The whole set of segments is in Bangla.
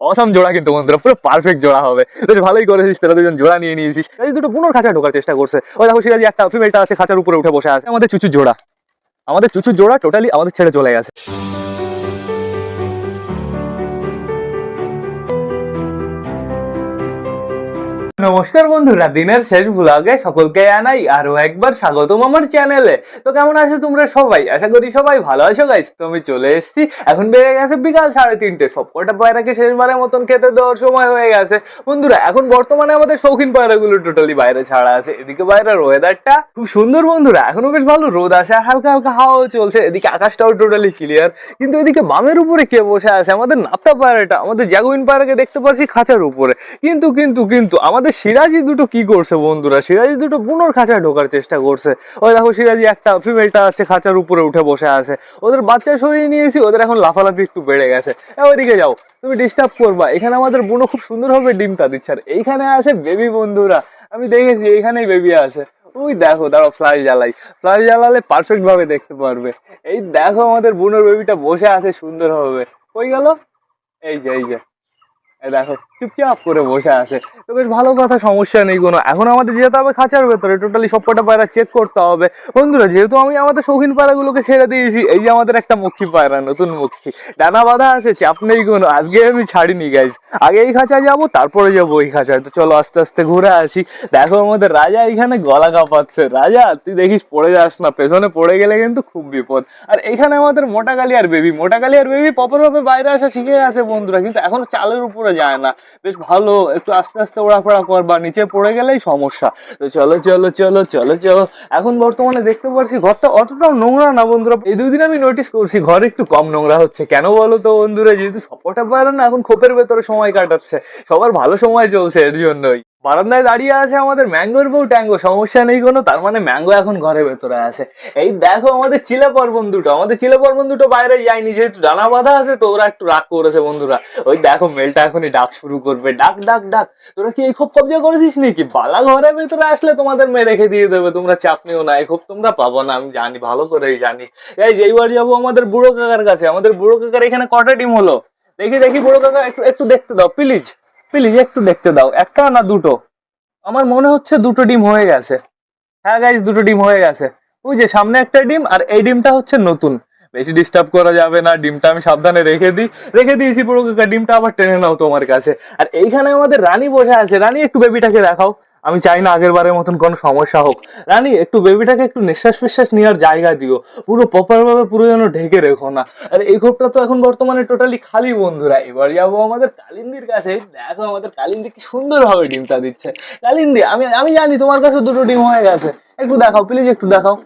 অসাম জোড়া কিন্তু বন্ধুরা, পুরো পারফেক্ট জোড়া হবে। বেশ ভালোই করেছিস, তোরা দুজন জোড়া নিয়ে নিয়েছিস। এই দুটো পুনর খাঁচা ঢোকার চেষ্টা করছে। ওই দেখো, সিরাজি, একটা ফিমেলটা আছে, খাঁচার উপরে উঠে বসে আছে। আমাদের চুচুর জোড়া। আমাদের চুচুর জোড়া টোটালি আমাদের ছেড়ে চলে গেছে। নমস্কার বন্ধুরা, দিনের শেষ ভ্লগে সকলকে জানাই আরও একবার স্বাগতম আমার চ্যানেলে তো কেমন আছো তোমরা সবাই? আশা করি সবাই ভালো আছো গাইস তো আমি চলে এসেছি। এখন বেড়ে গেছে বিকাল সাড়ে তিনটে। সব কটা পায়রাকে শেষবারের মতন খেতে দেওয়ার সময় হয়ে গেছে। বন্ধুরা, এখন বর্তমানে আমাদের শৌখিন পায়রাগুলো টোটালি বাইরে ছাড়া আছে। এদিকে বাইরের ওয়েদারটা খুব সুন্দর বন্ধুরা। এখনও বেশ ভালো, রোদ আসে আর হালকা হালকা হাওয়াও চলছে। এদিকে আকাশটাও টোটালি ক্লিয়ার কিন্তু এদিকে বামের উপরে কে বসে আছে? আমাদের নাপ্তা পায়রাটা, আমাদের জাগুইন পায়রাকে দেখতে পাচ্ছি খাঁচার উপরে। কিন্তু কিন্তু কিন্তু, আমাদের সিরাজি দুটো কি করছে বন্ধুরা? সিরাজি দুটো বুনোর খাঁচায় ঢোকার চেষ্টা করছে। ওই দেখো সিরাজি একটা ফিমেলটা আছে, খাঁচার উপরে উঠে বসে আছে। ওদের বাচ্চা সরিয়ে নিয়েছি, ওদের এখন লাফালাফি একটু বেড়ে গেছে। ওইদিকে যাও, তুমি ডিস্টার্ব করবা। এখানে আমাদের বুনো খুব সুন্দরভাবে ডিম তা দিচ্ছে। আর এইখানে আছে বেবি বন্ধুরা। আমি দেখেছি, এইখানেই বেবি আছে। ওই দেখো, দাঁড়াও ফ্লাশ জ্বালাই। ফ্লাশ জ্বালালে পারফেক্ট ভাবে দেখতে পারবে। এই দেখো আমাদের বুনোর বেবিটা বসে আছে সুন্দর হবে কই গেল? এই যে এই যে। দেখো। চুপচাপ করে বসে আছে। তো বেশ ভালো কথা, সমস্যা নেই কোনো। এখন আমাদের যেতে হবে খাঁচার ভেতরে টোটালি সব কটা পায়রা চেক করতে হবে। বন্ধুরা, যেহেতু আমি আমাদের শৌখিন পায়রাগুলোকে ছেড়ে দিয়েছি, এই যে আমাদের একটা মক্ষী পায়রা, নতুন মক্ষী ডানা বাঁধা আছে, চাপ নেই কোনো। আজকে আমি ছাড়িনি গাইজ আগে এই খাঁচা যাব, তারপরে যাব ওই খাঁচায়। তো চলো আস্তে আস্তে ঘুরে আসি। দেখো আমাদের রাজা এখানে গলা কাঁপাচ্ছে। রাজা, তুই দেখিস, পড়ে যাস না। পেছনে পড়ে গেলে কিন্তু খুব বিপদ। আর এখানে আমাদের মোটা কালি আর বেবি। মোটা কালি আর বেবি প্রপার ভাবে বাইরে আসা শিখে আছে বন্ধুরা, কিন্তু এখনও চালের উপরে যায় না। বেশ ভালো, একটু আস্তে আস্তে ওড়াফোড়া কর বা নিচে পড়ে গেলেই সমস্যা। তো চলো চলো চলো চলো চলো। এখন বর্তমানে দেখতে পাচ্ছি ঘরটা অতটাও নোংরা না বন্ধুরা। এই দুদিন আমি নোটিস করছি, ঘর একটু কম নোংরা হচ্ছে। কেন বলো তো বন্ধুরা, যেহেতু সপোর্টা পারে না, এখন খোপের ভেতরে সময় কাটাচ্ছে। সবার ভালো সময় চলছে এর জন্যই। বারান্দায় দাঁড়িয়ে আছে আমাদের ম্যাঙ্গোর বউ, ট্যাঙ্গো। সমস্যা নেই কোনো, তার মানে ম্যাঙ্গো এখন ঘরের ভেতরে আছে। এই দেখো আমাদের চিলে পর্বন দুটো আমাদের চিলে পর্বন দুটো বাইরে যায়নি, যেহেতু ডানা বাঁধা আছে তো ওরা একটু রাগ করেছে বন্ধুরা। ওই দেখো, মেলটা এখনই ডাক শুরু করবে। ডাক ডাক ডাক। তোরা কি এই খোপ কবজা করেছিস নাকি? বালা ঘরের ভেতরে আসলে তোমাদের মেয়ে রেখে দিয়ে দেবে, তোমরা চাপ নিও না, এই খোপ তোমরা পাবো না, আমি জানি, ভালো করেই জানি। এই যে এইবার যাব আমাদের বুড়ো কাকার কাছে, আমাদের বুড়ো কাকার এখানে কটা ডিম হলো? দেখি দেখি বুড়ো কাকা, একটু একটু দেখতে দাও প্লিজ প্লিজ একটু দেখতে দাও, একটা না দুটো? আমার মনে হচ্ছে দুটো ডিম হয়ে গেছে। হ্যাঁ গাইজ দুটো ডিম হয়ে গেছে। ওই যে সামনে একটা ডিম, আর এই ডিমটা হচ্ছে নতুন। বেশি ডিস্টার্ব করা যাবে না, ডিমটা আমি সাবধানে রেখে দিই। রেখে দিয়েছি পুরো, ডিমটা আবার টেনে নাও তোমার কাছে। আর এইখানে আমাদের রানী বসে আছে। রানী, একটু বেবিটাকে দেখাও। আমি চাই না আগের বারের মতন কোনো সমস্যা হোক। রানী, একটু বেবিটাকে একটু নিঃশ্বাস ফিশ্বাস নেওয়ার জায়গা দিও। পুরো প্রপারভাবে পুরো যেন ঢেকে রেখো না। আর এই খোপটা তো এখন বর্তমানে টোটালি খালি, বন্ধুরা। এবার যাব আমাদের কালিন্দির কাছে। দেখো আমাদের কালিন্দি কি সুন্দরভাবে ডিমটা দিচ্ছে। কালিন্দি, আমি আমি জানি তোমার কাছে দুটো ডিম হয়ে গেছে। একটু দেখাও প্লিজ একটু দেখাও।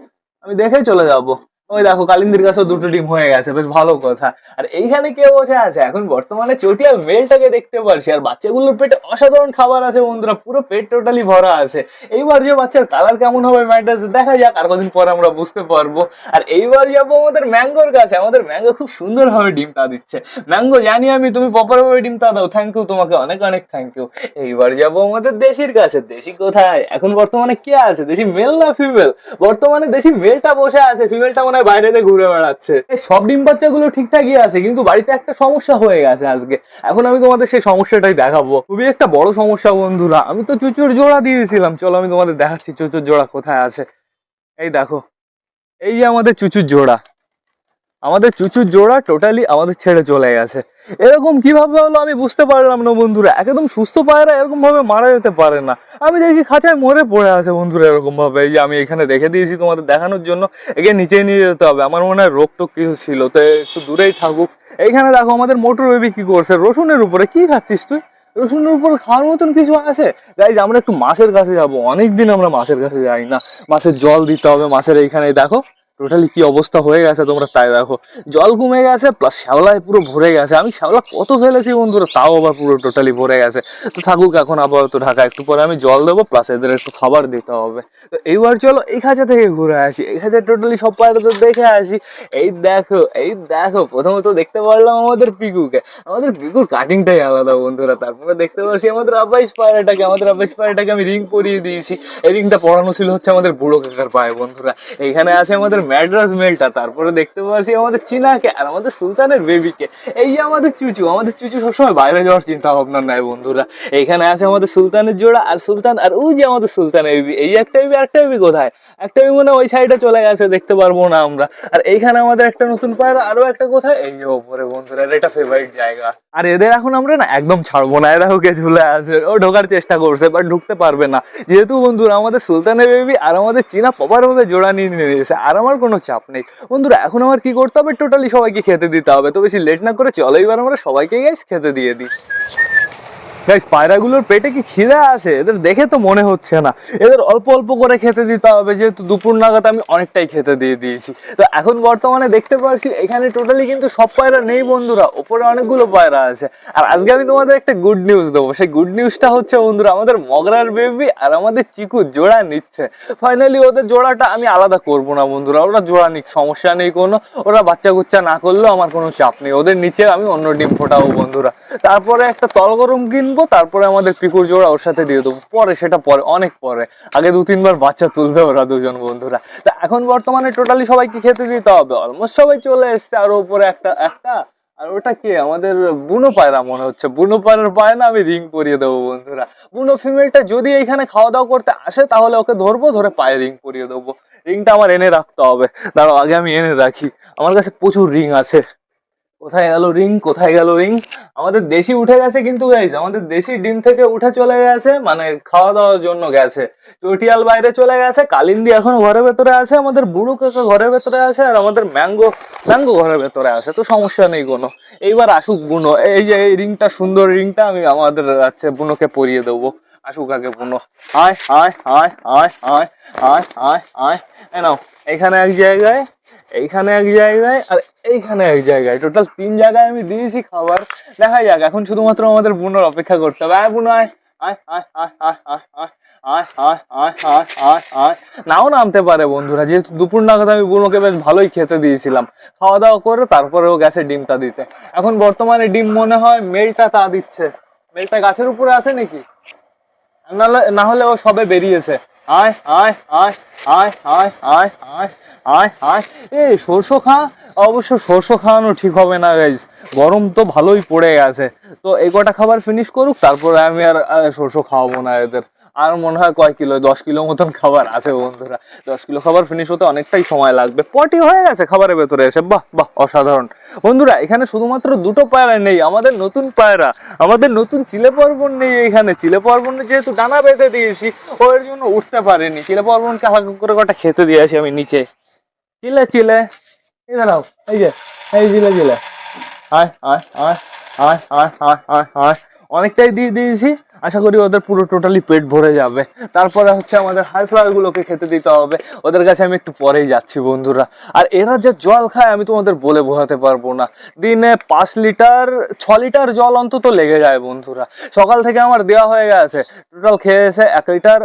আমি দেখেই চলে যাব। ওই দেখো কালিন্দির কাছেও দুটো ডিম হয়ে গেছে, বেশ ভালো কথা। আর এইখানে কে বসে আছে? এখন বর্তমানে চটিয়াল মেলটাকে দেখতে পারছি। আর বাচ্চাগুলোর পেটে অসাধারণ খাবার আছে বন্ধুরা, পুরো পেট টোটালি ভরা আছে। এইবার যে বাচ্চার কালার কেমন হবে ম্যাটার্স দেখা যাক, আর কদিন পর আমরা বুঝতে পারব। আর এইবার যাব আমাদের ম্যাঙ্গোর কাছে। আমাদের ম্যাঙ্গো খুব সুন্দরভাবে ডিমটা দিচ্ছে। ম্যাঙ্গো, জানি আমি তুমি প্রপার ভাবে ডিমটা দাও। থ্যাংক ইউ তোমাকে অনেক অনেক থ্যাংক ইউ এইবার যাব আমাদের দেশির কাছে। দেশি কোথায়? এখন বর্তমানে কে আছে? দেশি মেল না ফিমেল বর্তমানে দেশি মেলটা বসে আছে। ফিমেলটা মনে হয় বাইরে দিয়ে ঘুরে বেড়াচ্ছে। সব ডিম বাচ্চাগুলো ঠিকঠাকই আছে, কিন্তু বাড়িতে একটা সমস্যা হয়ে গেছে আজকে। এখন আমি তোমাদের সেই সমস্যাটাই দেখাবো। খুবই একটা বড় সমস্যা বন্ধুরা। আমি তো চুচুর জোড়া দিয়েছিলাম। চলো আমি তোমাদের দেখাচ্ছি চুচুর জোড়া কোথায় আছে। এই দেখো, এই যে আমাদের চুচুর জোড়া। আমাদের চুচুর জোড়া টোটালি আমাদের ছেড়ে চলে গেছে। এরকম কীভাবে হলো আমি বুঝতে পারলাম না বন্ধুরা। একদম সুস্থ পায়রা এরকম ভাবে মারা যেতে পারে না। আমি দেখি খাঁচায় মরে পড়ে আছে বন্ধুরা এরকম ভাবে এই যে আমি এখানে রেখে দিয়েছি তোমাদের দেখানোর জন্য। একে নিচে নিয়ে যেতে হবে। আমার মনে হয় রোগ টোক কিছু ছিল, তো একটু দূরেই থাকুক। এইখানে দেখো আমাদের মোটর বেবি কি করছে? রসুনের উপরে কি খাচ্ছিস তুই? রসুনের উপর খাওয়ার মতন কিছু আছে? গাইজ আমরা একটু মাছের কাছে যাব। অনেকদিন আমরা মাছের কাছে যাই না। মাছের জল দিতে হবে মাছের এইখানে দেখো। টোটালি কি অবস্থা হয়ে গেছে তোমরা তাই দেখো। জল কমে গেছে প্লাস শ্যাওলায় পুরো ভরে গেছে। আমি শ্যাওলা কত ফেলেছি বন্ধুরা, তাও আবার পুরো টোটালি ভরে গেছে। তো থাকুক এখন আপাতত ঢাকা একটু পরে আমি জল দেবো প্লাস এদের একটু খাবার দিতে হবে। তো এইবার চলো এই খাঁচা থেকে ঘুরে আসি। এই খাঁচা টোটালি সব পায়রা তো দেখে আসি। এই দেখো এই দেখো, প্রথমত দেখতে পারলাম আমাদের পিকুকে। আমাদের পিকুর কাটিংটাই আলাদা বন্ধুরা, তারপরে দেখতে পাচ্ছি আমাদের আব্বাইশ পায়রাটাকে আমাদের আব্বাইশ পায়রাটাকে আমি রিং পরিয়ে দিয়েছি। এই রিংটা পরানো ছিল হচ্ছে আমাদের বুড়ো কাকার পায়ে বন্ধুরা। এখানে আছে আমাদের ম্যাড্রাস মেলটা, তারপরে দেখতে পাচ্ছি আমাদের চিনাকে আর আমাদের সুলতানের বেবিকে। এই যে আমাদের চুচু আমাদের চুচু সবসময় বাইরে যাওয়ার চিন্তা ভাবনা নাই বন্ধুরা। এইখানে আছে আমাদের সুলতানের জোড়া আর সুলতান, আর ওই যে আমাদের সুলতানের বেবি। এই একটা বেবি একটা বেবি কোথায়? একটা বেবি মনে ওই সাইডে চলে গেছে, দেখতে পারব না আমরা। আর এইখানে আমাদের একটা নতুন পায়রা, আরও একটা কোথায়? এই যে ওপরে বন্ধুরা, এটা ফেভারিট জায়গা। আর এদের এখন আমরা না একদম ছাড়বো না, এরা ওকে ঝুলে আসবে ও ঢোকার চেষ্টা করছে বাট ঢুকতে পারবে না। যেহেতু বন্ধুরা, আমাদের সুলতানের বেবি আর আমাদের চীনা পপার ভাবে জোড়া নিয়ে নিয়ে নিয়েছে। আর আমার কোনো চাপ নেই। বন্ধুরা, এখন আমার কি করতে হবে? টোটালি সবাইকে খেতে দিতে হবে। তো বেশি লেট না করে চলো, এবার আমরা সবাইকে গাইস খেতে দিয়ে দিই। গাইস পায়রাগুলোর পেটে কি খিদে আছে? এদের দেখে তো মনে হচ্ছে না। এদের অল্প অল্প করে খেতে দিতে হবে, যেহেতু দুপুর নাগাদ আমি অনেকটাই খেতে দিয়ে দিয়েছি। তো এখন বর্তমানে দেখতে পাচ্ছি, এখানে টোটালি কিন্তু সব পায়রা নেই বন্ধুরা, ওপরে অনেকগুলো পায়রা আছে। আর আজকে আমি তোমাদের একটা গুড নিউজ দেবো। সেই গুড নিউজটা হচ্ছে, বন্ধুরা, আমাদের মগরার বেবি আর আমাদের চিকু জোড়া নিচ্ছে। ফাইনালি ওদের জোড়াটা আমি আলাদা করব না, বন্ধুরা। ওরা জোড়া নিক, সমস্যা নেই কোনো। ওরা বাচ্চা কুচ্চা না করলেও আমার কোনো চাপ নেই। ওদের নিচে আমি অন্য ডিম ফোটাবো, বন্ধুরা। তারপরে একটা তলগরম কিনবো তারপরে আমাদের পিকুর জোড়া ওর সাথে দিয়ে দেবো। পরে, সেটা পরে, অনেক পরে। আগে দু, তিনবার বাচ্চা তুলবে ওরা দুজন বন্ধুরা। তা এখন বর্তমানে টোটালি সবাইকে খেতে দিতে হবে। অলমোস্ট সবাই চলে এসছে, আর উপরে একটা একটা। আর ওটা কি? আমাদের বুনো পায়রা মনে হচ্ছে। বুনো পায়রার পায় না আমি রিং পরিয়ে দেবো বন্ধুরা। বুনো ফিমেলটা যদি এখানে খাওয়া দাওয়া করতে আসে, তাহলে ওকে ধরবো, ধরে পায়ে রিং পরিয়ে দেবো। রিংটা আমার এনে রাখতে হবে। দাঁড়াও, আগে আমি এনে রাখি। আমার কাছে প্রচুর রিং আছে। কোথায় গেল রিং কোথায় গেল রিং আমাদের দেশি উঠে গেছে কিন্তু গাইজ আমাদের দেশি ডিম থেকে উঠে চলে গেছে মানে খাওয়া দাওয়ার জন্য গেছে। চটিয়াল বাইরে চলে গেছে, কালিন্দি এখন ঘরের ভেতরে আছে, আমাদের বুড়ো কাকা ঘরের ভেতরে আছে, আর আমাদের ম্যাঙ্গো ম্যাঙ্গো ঘরের ভেতরে আছে, তো সমস্যা নেই কোনো। এইবার আসুক বুনো, এই যে, এই রিংটা সুন্দর রিংটা আমি আমাদের আছে বুনোকে পরিয়ে দেবো। নাও এখানে এক জায়গায় এইখানে এক জায়গায় আর এইখানে এক জায়গায় টোটাল তিন জায়গায় আমি দিয়েছি খাবার দেখা যাক এখন শুধুমাত্র আমাদের বুনোর অপেক্ষা করতে হবে আয় বুনো আয় নাও নামতে পারে বন্ধুরা যেহেতু দুপুর নাগাদ আমি বুনোকে বেশ ভালোই খেতে দিয়েছিলাম খাওয়া দাওয়া করে তারপরেও গেছে ডিমটা দিতে এখন বর্তমানে ডিম মনে হয় মেলটা তা দিচ্ছে মেলটা গাছের উপরে আছে নাকি না হলে ও সবে বেরিয়েছে। আয় আয় আয় আয় আয় আয় আয় আয় আয়। এ সরষে খা, অবশ্য সরষে খাওয়ানো ঠিক হবে না গাইজ গরম তো ভালোই পড়ে গেছে। তো এই কটা খাবার ফিনিশ করুক, তারপরে আমি আর সরষো খাওয়াবো না এদের। আর মনে হয় কয় কিলো, দশ কিলো মতন খাবার আছে বন্ধুরা। দশ কিলো খাবার ফিনিশ হতে অনেকটাই সময় লাগবে। পটি হয়ে গেছে খাবারের ভেতরে এসে। বাহ বাহ, অসাধারণ। বন্ধুরা, এখানে শুধুমাত্র দুটো পায়রা নেই, আমাদের নতুন পায়রা, আমাদের নতুন চিলে পর্বণ নেই এখানে। চিলে পর্বণে যেহেতু ডানা বেঁধে দিয়েছি ওর জন্য উঠতে পারেনি। চিলে পর্বণকে হালকা করে কটা খেতে দিয়েছি আমি নিচে। চিলে চিলে। এই দাঁড়াও, এই যে, এই চিলে চিলে। আয় আয় আয় আয় আয় আয় আয় আয়। অনেকটাই দিয়ে দিয়েছি। আশা করি ওদের পুরো টোটালি পেট ভরে যাবে। তারপরে হচ্ছে আমাদের হাই ফ্লাওয়ার গুলোকে খেতে দিতে হবে। ওদের কাছে আমি একটু পরেই যাচ্ছি বন্ধুরা। আর এরা যে জল খায় আমি তোমাদের বলে বোঝাতে পারব না। দিনে পাঁচ লিটার, ছ লিটার জল অন্তত লেগে যায় বন্ধুরা। সকাল থেকে আমার দেওয়া হয়ে গেছে। টোটাল খেয়েছে এক লিটার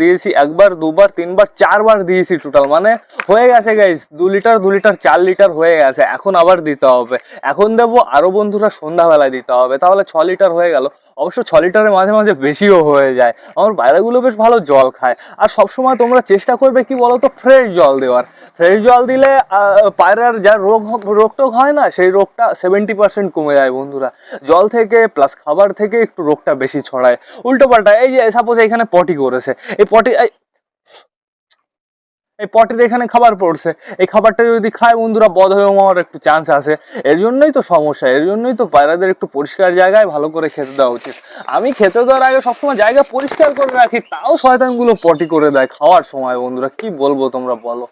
দিয়েছি একবার, দুবার, তিনবার, চারবার দিয়েছি টোটাল মানে হয়ে গেছে গাইস দু লিটার দু লিটার, চার লিটার হয়ে গেছে। এখন আবার দিতে হবে। এখন দেবো আরও বন্ধুরা সন্ধ্যাবেলায় দিতে হবে। তাহলে ছ লিটার হয়ে গেল। অবশ্য ছ লিটারের মাঝে মাঝে বেশিও হয়ে যায়। আমার বাইরেগুলো বেশ ভালো জল খায়। আর সবসময় তোমরা চেষ্টা করবে কি বলো তো ফ্রেশ জল দেওয়ার। ফ্রেশ জল দিলে পায়রার যা রোগ রোগ টোগ হয় না, সেই রোগটা সেভেন্টি পার্সেন্ট কমে যায় বন্ধুরা। জল থেকে প্লাস খাবার থেকে একটু রোগটা বেশি ছড়ায়। উল্টো পাল্টা এই যে সাপোজ এখানে পটি করেছে। এই পটি এই পটের এখানে খাবার পড়ছে। এই খাবারটা যদি খায়, বন্ধুরা বধ হয়ে হওয়ার একটু চান্স আছে। এর জন্যই তো সমস্যা, এর জন্যই তো পায়রাদের একটু পরিষ্কার জায়গায় ভালো করে খেতে দেওয়া উচিত। আমি খেতে দেওয়ার আগে সবসময় জায়গা পরিষ্কার করে রাখি, তাও শয়তানগুলো পটি করে দেয় খাওয়ার সময়, বন্ধুরা। কি বলব তোমরা, বলো।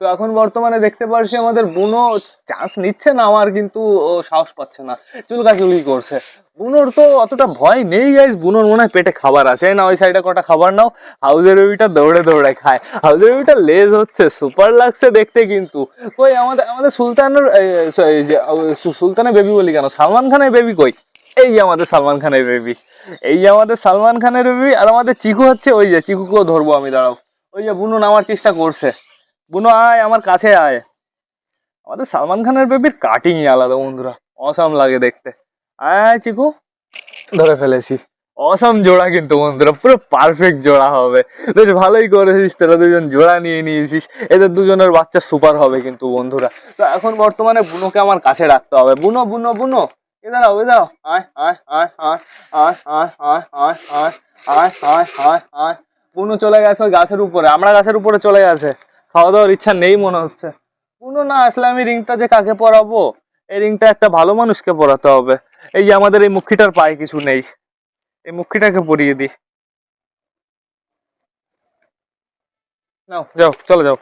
তো এখন বর্তমানে দেখতে পারছি আমাদের বুনো চান্স নিচ্ছে না, আমার কিন্তু, ও, সাহস পাচ্ছে না। চুলকাচুলি করছে। বুনোর তো অতটা ভয় নেই গাইজ বুনোর মনে হয় পেটে খাবার আছে। না ওই সাইডে কটা খাবার নাও। হাউজের বেবিটা দৌড়ে দৌড়ে খায়। হাউজের বেবিটা লেজ হচ্ছে সুপার লাগছে দেখতে কিন্তু। কই, আমাদের আমাদের সুলতানের সুলতানের বেবি বলি কেন? সালমান খানের বেবি কই? এই যে আমাদের সালমান খানের বেবি এই যে আমাদের সালমান খানের বেবি আর আমাদের চিকু হচ্ছে ওই যে, চিকুকেও ধরবো আমি, দাঁড়াও। ওই যে বুনো নামার চেষ্টা করছে। বুনো আয় আমার কাছে আয় আমাদের সালমান খানের বেবির কাটিংই আলাদা বন্ধুরা অসাম লাগে দেখতে আয় চিকু ধরে ফেলেছি অসম জোড়া কিন্তু বন্ধুরা পুরো পারফেক্ট জোড়া হবে বেশ ভালোই করেছিস তোরা দুজন জোড়া নিয়ে নিয়েছিস এদের দুজনের বাচ্চা সুপার হবে কিন্তু বন্ধুরা তো এখন বর্তমানে বুনোকে আমার কাছে রাখতে হবে বুনো বুনো বুনো এ দাঁড়াও এ দাঁড়াও আয় আয় আয় আয় আয় আয় আয় আয় আয় আয় আয় আয় আয় বুনো চলে গেছে গাছের উপরে আমরা গাছের উপরে চলে গেছে খাওয়া দাওয়ার ইচ্ছা নেই মনে হচ্ছে। বুনো না, আসলে আমি রিংটা যে কাকে পরাবো, এই রিংটা একটা ভালো মানুষকে পরাতে হবে। এই যে আমাদের এই মুখিটার পায়ে কিছু নেই। এই মুখিটাকে পরিয়ে দি নাও, যাও, চলে যাও।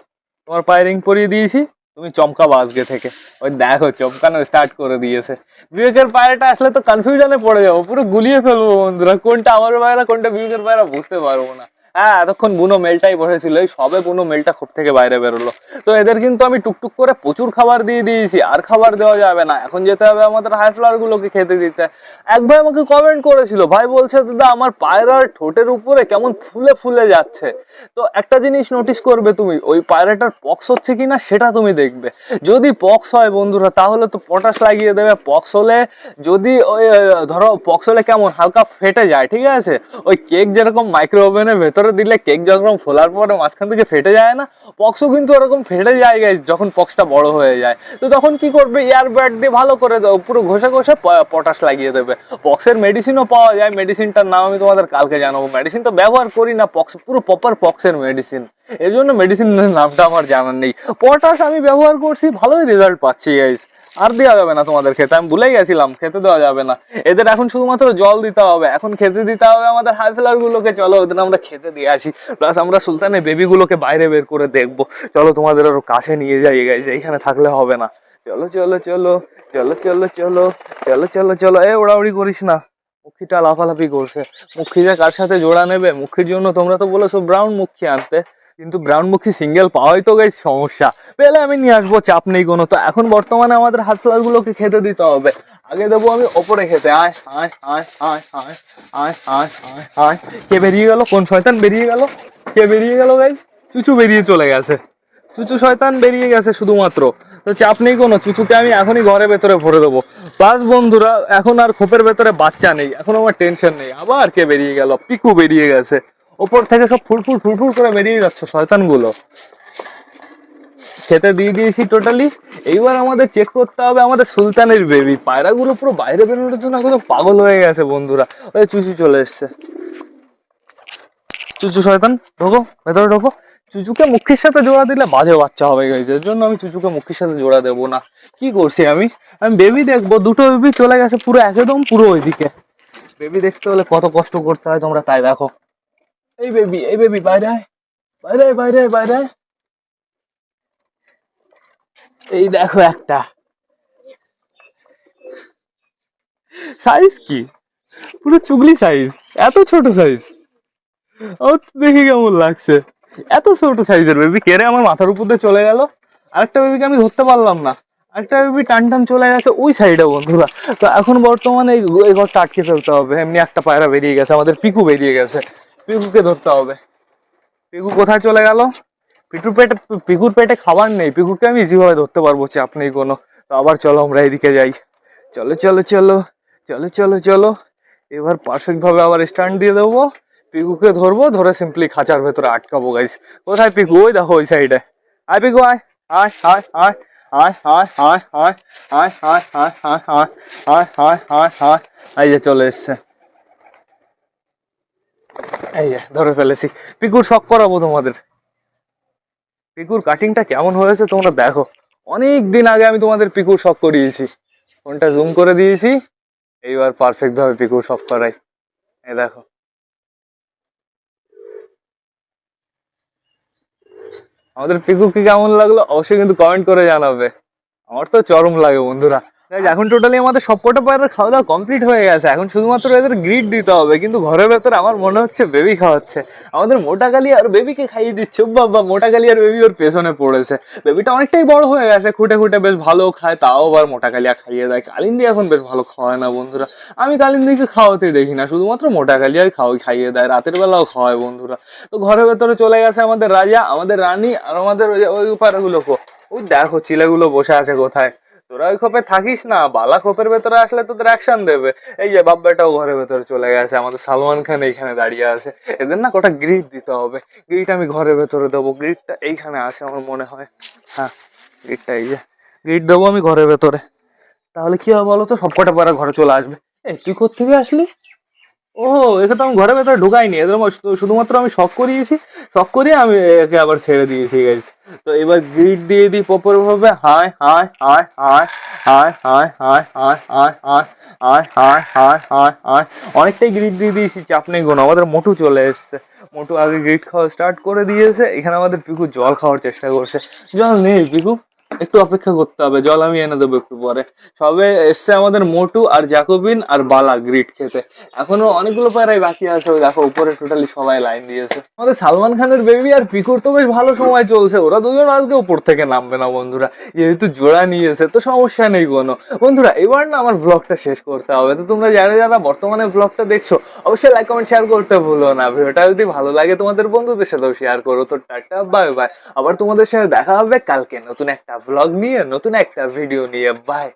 তোমার পায়ে রিং পরিয়ে দিয়েছি, তুমি চমকাবো আজকে থেকে। ওই দেখো, চমকানো স্টার্ট করে দিয়েছে। বিবেকের পায়রাটা আসলে তো কনফিউশনে পড়ে যাব, পুরো গুলিয়ে ফেলব বন্ধুরা। কোনটা আমার পায়রা কোনটা বিবেকের পায়রা বুঝতে পারব না। হ্যাঁ এতক্ষণ বুনো মেলটাই বসেছিল, এই সবে বুনো মেলটা খুব থেকে বাইরে বেরোলো। তো এদের কিন্তু আমি টুকটুক করে প্রচুর খাবার দিয়ে দিয়েছি, আর খাবার দেওয়া যাবে না। এখন যেতে হবে আমাদের হাই ফ্লাওয়ার গুলোকে খেতে দিতে। এক ভাই আমাকে কমেন্ট করেছিল, ভাই বলছে, দাদা, আমার পায়রার ঠোঁটের উপরে কেমন ফুলে ফুলে যাচ্ছে। তো একটা জিনিস নোটিস করবে তুমি, ওই পায়রাটার পক্স হচ্ছে কিনা সেটা তুমি দেখবে। যদি পক্স হয় বন্ধুরা, তাহলে তো পটাশ লাগিয়ে দেবে। পক্স হলে যদি ওই, ধরো পক্স হলে কেমন হালকা ফেটে যায়, ঠিক আছে? ওই কেক যেরকম মাইক্রো ওভেনের ভেতরে দিলে কেক যখন ফোলার পরে মাঝখান থেকে ফেটে যায় না পক্সও কিন্তু ওরকম ফেটে যায় গাইজ যখন পক্সটা বড় হয়ে যায়। তো তখন কি করবে? এয়ার ব্যাট দিয়ে ভালো করে পুরো ঘষে ঘষে পটাশ লাগিয়ে দেবে। পক্সের মেডিসিনও পাওয়া যায় মেডিসিনটার নাম আমি তোমাদের কালকে জানাব। মেডিসিন তো ব্যবহার করি না পক্স পুরো প্রপার পক্সের মেডিসিন এর জন্য মেডিসিনের নামটা আমার জানার নেই। পটাশ আমি ব্যবহার করছি, ভালোই রেজাল্ট পাচ্ছি গাইজ আর দেওয়া যাবে না তোমাদের খেতে। আমি ভুলেই গেছিলাম, খেতে দেওয়া যাবে না। এদের এখন শুধুমাত্র জল দিতে হবে। এখন খেতে দিতে হবে আমাদের হাই গুলোকে চলো, ওদের আমরা খেতে দিয়ে আসি। প্লাস আমরা সুলতানের বেবি গুলোকে বাইরে বের করে দেখব। চলো, তোমাদের আরও কাছে নিয়ে যাই গাইজ এইখানে থাকলে হবে না। চলো চলো চলো চলো চলো চলো চলো চলো চলো। এ, ওড়াউড়ি করিস না। মুখিটা লাফালাফি করছে। মুখিটা কার সাথে জোড়া নেবে? মুখির জন্য তোমরা তো বলেছ ব্রাউন মুখী আনতে। কিন্তু ব্রাউন মুখী সিঙ্গেল পাওয়াই তো গাই সমস্যা। পেলে আমি নিয়ে আসব, চাপ নেই কোনো, তো এখন বর্তমানে আমাদের হাত গুলোকে খেতে দিতে হবে। আগে দেবো আমি ওপরে খেতে, আয় আয় আয় আয় আয় আয় আয় আয় আয়। কে বেরিয়ে গেল? কোন শয়তান বেরিয়ে গেল? কে বেরিয়ে গেল গাই চুচু বেরিয়ে চলে গেছে। চুচু শয়তান বেরিয়ে গেছে শুধুমাত্র। তো চাপ নেই কোনো, চুচুকে আমি এখনই ঘরের ভেতরে ভরে দেবো। প্লাস বন্ধুরা, এখন আর খোপের ভেতরে বাচ্চা নেই, এখন আমার টেনশন নেই। আবার কে বেরিয়ে গেল? পিকু বেরিয়ে গেছে। ওপর থেকে সব ফুরফুর ফুরফুর করে বেরিয়ে যাচ্ছে শয়তানগুলো। খেতে দিয়ে দিয়েছি টোটালি এইবার আমাদের চেক করতে হবে আমাদের সুলতানের বেবি পায়রাগুলো পুরো বাইরে বেরোনোর জন্য একদম পাগল হয়ে গেছে বন্ধুরা। ওই চুচু চলে এসছে। চুচু শয়তান, ঢোকো, ভেতরে ঢোকো। চুচুকে মুখির সাথে জোড়া দিলে বাজে বাচ্চা হবে গেছে এর জন্য আমি চুচুকে মুখির সাথে জোড়া দেবো না। কি করছি আমি? আমি বেবি দেখব, দুটো বেবি চলে গেছে পুরো একদম পুরো ওইদিকে। বেবি দেখতে হলে কত কষ্ট করতে হয় তোমরা তাই দেখো। এই বেবি এই বেবি বাইরে বাইরে বাইরে বাইরে। এই দেখো একটা। সাইজ কি? পুরো চুগলি সাইজ এত ছোট সাইজ ও, দেখে কেমন লাগছে। এত ছোট সাইজের বেবি কেড়ে আমার মাথার উপর দিয়ে চলে গেল? আরেকটা বেবিকে আমি ধরতে পারলাম না। আরেকটা বেবি টান টান চলে গেছে ওই সাইডে বন্ধুরা। তো এখন বর্তমানে এই ঘরটা আটকে ফেলতে হবে। এমনি একটা পায়রা বেরিয়ে গেছে। আমাদের পিকু বেরিয়ে গেছে। পিকুকে ধরতে হবে পিকু কোথায় চলে গেল পিকুর পেটে পিকুর পেটে খাবার নেই পিকুকে আমি ইজিভাবে ধরতে পারব চাপ নেই কোনো তো আবার চলো আমরা এদিকে যাই চলো চলো চলো চলো চলো চলো এবার পারফেক্ট ভাবে আবার স্ট্যান্ড দিয়ে দেবো পিকুকে ধরবো ধরে সিম্পলি খাঁচার ভেতরে আটকাবো গাইস কোথায় পিকু ওই দেখো ওই সাইডে আয় পিকু আয় আয় আয় আয় আয় আয় আয় আয় আয় আয় আয় আয় আয় আয় আয় আয় আয় এই যে চলে এসছে এই ধরে ফেলেছি। পিকুর শখ করাবো তোমাদের। পিকুর কাটিংটা কেমন হয়েছে তোমরা দেখো। অনেক দিন আগে আমি তোমাদের পিকুর শখ করিয়েছি। ফোনটা জুম করে দিয়েছি। এইবার পারফেক্ট ভাবে পিকুর শখ করাই। এই দেখো। আমাদের পিকুকে কেমন লাগল? অবশ্যই কিন্তু কমেন্ট করে জানাবে। আমার তো চরম লাগে বন্ধুরা। এখন টোটালি আমাদের সবকটা পায়রার খাওয়া দাওয়া কমপ্লিট হয়ে গেছে। এখন শুধুমাত্র এদের গ্রিড দিতে হবে। কিন্তু ঘরের ভেতরে আমার মনে হচ্ছে বেবি খাওয়াচ্ছে। আমাদের মোটা কালি আর বেবিকে খাইয়ে দিচ্ছে। বাবা, মোটা কালি আর বেবি ওর পেছনে পড়েছে। বেবিটা অনেকটাই বড় হয়ে গেছে। খুঁটে খুঁটে বেশ ভালো খায়, তাও আবার মোটা কালিয়া খাইয়ে দেয়। কালিন্দি এখন বেশ ভালো খাওয়ায় না, বন্ধুরা। আমি কালিন্দিকে খাওয়াতে দেখি না। শুধুমাত্র মোটা কালিয়াই খাওয়াই, খাইয়ে দেয়। রাতের বেলাও খাওয়ায়, বন্ধুরা। তো ঘরের ভেতরে চলে গেছে আমাদের রাজা, আমাদের রানী আর আমাদের ওই পায়রাগুলো ওই দেখো, চিলেগুলো বসে আছে কোথায়? তোরা ওই খোপে থাকিস না, বালা খোপের ভেতরে আসলে তোদের অ্যাকশন দেবে। এই যে বাব্বাটাও ঘরের ভেতরে চলে গেছে, আমাদের সালমান খান এইখানে দাঁড়িয়ে আছে। এদের না কটা গ্রিট দিতে হবে। গ্রিট আমি ঘরের ভেতরে দেবো গ্রিটটা এইখানে আছে আমার মনে হয়। হ্যাঁ গ্রিটটা এই যে গ্রিট দেবো আমি ঘরের ভেতরে। তাহলে কি হবে বলো তো সব কটা পরে ঘরে চলে আসবে। এ তুই কোথেকে আসলি? ও একে তো আমি ঘরের ভেতরে ঢুকাইনি এদের শুধুমাত্র আমি শখ করিয়েছি শখ করিয়ে আমি একে আবার ছেড়ে দিয়েছি গাইস তো এবার গ্রিড দিয়ে দিই প্রপার ভাবে হায় হায় হায় হায় হায় হায় হায় হায় হায় হায় হায় হায় হায় হায় হায় অনেকটাই গ্রিড দিয়ে দিয়েছি চাপ নেই কোনো আমাদের মোটু চলে এসছে মোটু আগে গ্রিড খাওয়া স্টার্ট করে দিয়েছে এখানে আমাদের পিকু জল খাওয়ার চেষ্টা করছে জল নেই পিকু একটু অপেক্ষা করতে হবে, জল আমি এনে দেবো একটু পরে। সবে এসছে আমাদের মোটু আর জাকোবিন আর বালা গ্রিট খেতে। এখনও অনেকগুলো প্যারাই বাকি আছে দেখো, উপরে টোটালি সবাই লাইন দিয়েছে। আমাদের সালমান খানের বেবি আর পিকুর তো বেশ ভালো সময় চলছে, ওরা দুজন আজকে উপর থেকে নামবে না বন্ধুরা যেহেতু জোড়া নিয়েছে, তো সমস্যা নেই কোনো। বন্ধুরা, এবার না আমার ব্লগটা শেষ করতে হবে, তো তোমরা যারা যারা বর্তমানে ব্লগটা দেখছ, অবশ্যই লাইক কমেন্ট শেয়ার করতে ভুলো না, ভিডিওটা যদি ভালো লাগে তোমাদের বন্ধুদের সাথেও শেয়ার করো, তো টাটা বাই বাই আবার তোমাদের সাথে দেখা হবে কালকে নতুন একটা ব্লগ নিয়ে নতুন একটা ভিডিও নিয়ে বাই